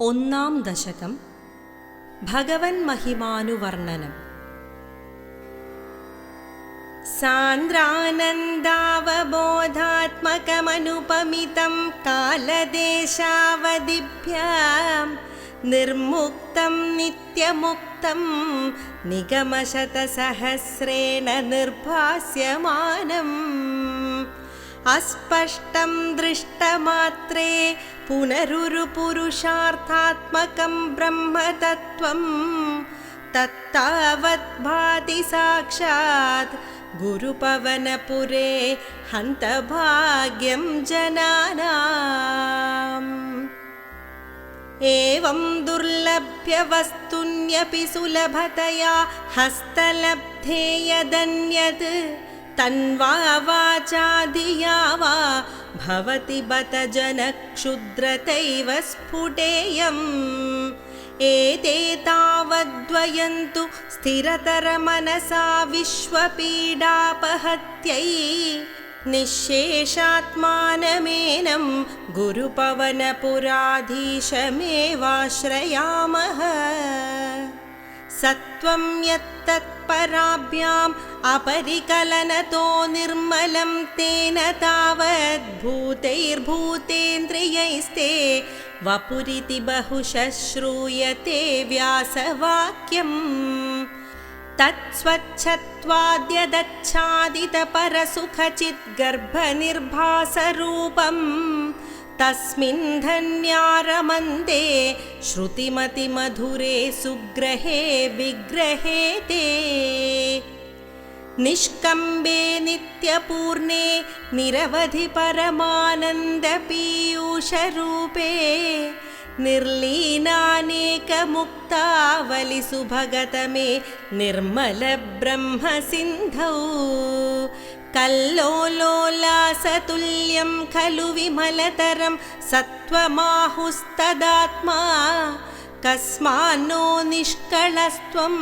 ഒന്നാം ദശകം ഭഗവൻ മഹിമാനുവർണ്ണനം സാന്ദ്രാനന്ദാവബോധാത്മകമനുപമിതം കാലദേശാവധിഭ്യാം നിർമുക്തം നിത്യമുക്തം നിഗമശതസഹസ്രേണ നിർഭാസ്യമാനം अस्पष्टं दृष्टमात्रे पुनरुरुपुरुषार्थात्मकं ब्रह्मतत्त्वं तत्तावद्भाति साक्षात् गुरुपवनपुरे हन्तभाग्यं जनानाम्। एवं दुर्लभ्यवस्तुन्यपि सुलभतया हस्तलब्धे यदन्यत् तन्वा वाचाधिया वा भवति बत जनक्षुद्रतैव स्फुटेयम्। एते तावद्वयन्तु स्थिरतरमनसा विश्वपीडापहत्यै निःशेषात्मानमेनं गुरुपवनपुराधीशमेवाश्रयामः सत्त्वं यत्तत्पराभ्याम् अपरिकलनतो निर्मलं तेन तावद्भूतैर्भूतेन्द्रियैस्ते वपुरिति बहुशः श्रूयते व्यासवाक्यम् तत्स्वच्छत्वाद्यदच्छादितपरसुखचिद्गर्भनिर्भासरूपम् तस्मिन् धन्यारमन्दे श्रुतिमतिमधुरे सुग्रहे विग्रहे ते निष्कम्बे नित्यपूर्णे निरवधि परमानन्दपीयूषरूपे निर्लीनानेकमुक्तावलिसु भगतमे निर्मलब्रह्मसिन्धौ कल्लोलोलासतुल्यं खलु विमलतरं सत्त्वमाहुस्तदात्मा। कस्मान्नो निष्कळस्त्वं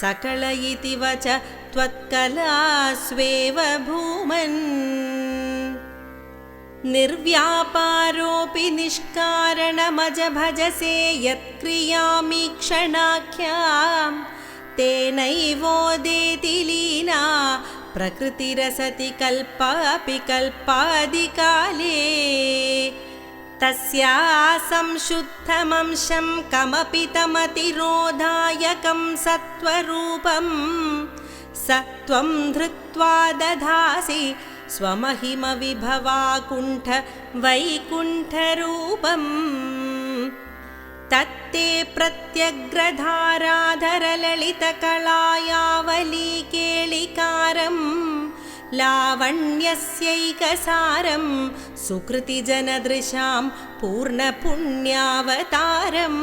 सकल इति वच त्वत्कलास्वेव भूमन्। निर्व्यापारोऽपि निष्कारणमज भजसे यत्क्रियामीक्षणाख्यां तेनैवोदेति लीना प्रकृतिरसति कल्पापि कल्पादिकाले तस्या संशुद्धमंशं कमपि तमतिरोधायकं सत्त्वरूपं स त्वं धृत्वा दधासि स्वमहिमविभवाकुण्ठ वैकुण्ठरूपम् तत्ते प्रत्यग्रधाराधरललितकलायावलीकेलिकारं लावण्यस्यैकसारं सुकृतिजनदृशां पूर्णपुण्यावतारम्।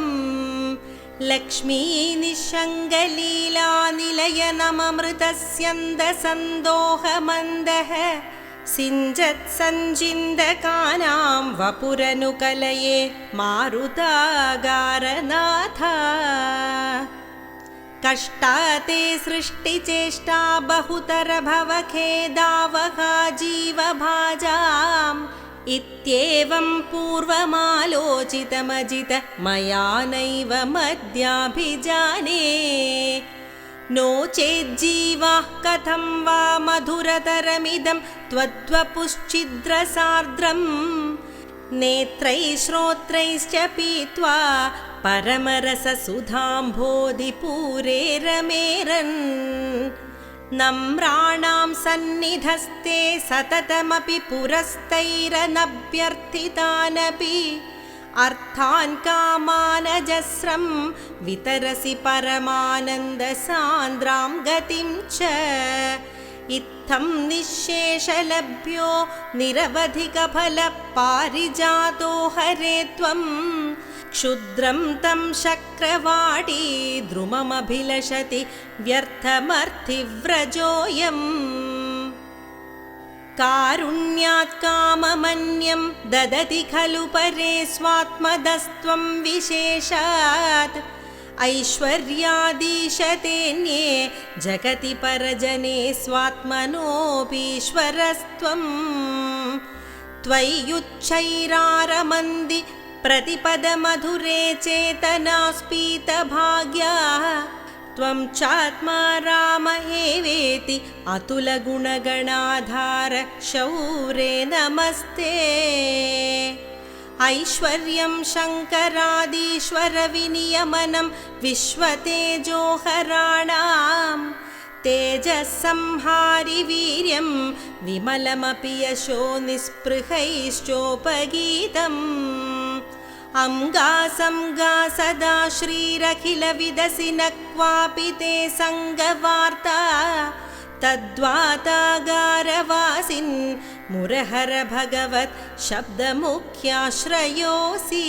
लक्ष्मीनिशङ्गलीलानिलयनममृतस्यन्दसन्दोहमन्दः सिञ्जत्सञ्जिन्दकानां वपुरनुकलये मारुतागारनाथ कष्टाते सृष्टिचेष्टा बहुतर भवखेदावहा जीवभाजाम् इत्येवं पूर्वमालोचितमजित मया नैव मद्याभिजाने नो चेज्जीवाः कथं वा मधुरतरमिदं त्वद्वपुश्चिद्रसार्द्रम् नेत्रैः श्रोत्रैश्च पीत्वा परमरससुधाम्भोधिपूरे रमेरन्। नम्राणां सन्निधस्ते सततमपि पुरस्तैरनभ्यर्थितानपि अर्थान् कामानजस्रं वितरसि परमानन्दसान्द्रां गतिं च। इत्थं निःशेषलभ्यो निरवधिकफलपारिजातो हरे त्वम् क्षुद्रं तं शक्रवाटी द्रुममभिलषति व्यर्थमर्थिव्रजोऽयम् कारुण्यात् काममन्यं ददति खलु परे स्वात्मदस्त्वं विशेषात्। ऐश्वर्यादीशतेऽन्ये जगति परजने स्वात्मनोऽपीश्वरस्त्वम् त्वय्युच्चैरारमन्दि प्रतिपदमधुरे चेतनास्पीतभाग्या त्वं चात्मा राम एवेति अतुलगुणगणाधार शौरे नमस्ते। ऐश्वर्यं शङ्करादीश्वरविनियमनं विश्वतेजोहराणां तेजःसंहारि वीर्यं विमलमपि यशो निःस्पृहैश्चोपगीतम् अङ्गासङ्गा सदा श्रीरखिलविदसि न क्वापि ते सङ्गवार्ता। तद्वातागारवासिन् मुरहर भगवत् शब्दमुख्याश्रयोऽसि